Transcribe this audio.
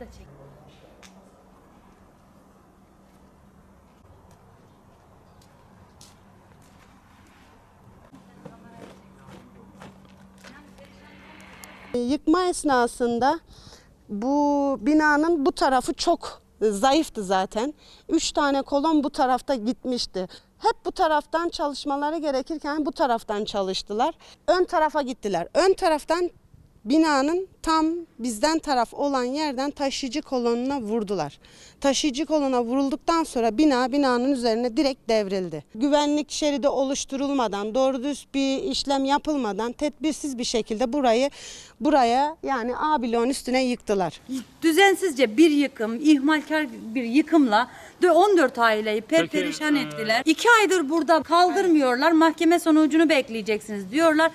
da çek. Yıkma esnasında bu binanın bu tarafı çok zayıftı zaten. Üç tane kolon bu tarafta gitmişti. Hep bu taraftan çalışmaları gerekirken bu taraftan çalıştılar. Ön tarafa gittiler. Ön taraftan binanın tam bizden taraf olan yerden taşıyıcı kolonuna vurdular. Taşıyıcı kolona vurulduktan sonra bina binanın üzerine direkt devrildi. Güvenlik şeridi oluşturulmadan, doğru düz bir işlem yapılmadan tedbirsiz bir şekilde burayı buraya yani A bloğun üstüne yıktılar. Düzensizce bir yıkım, ihmalkar bir yıkımla de 14 aileyi perperişan ettiler. İki aydır burada kaldırmıyorlar. Mahkeme sonucunu bekleyeceksiniz diyorlar.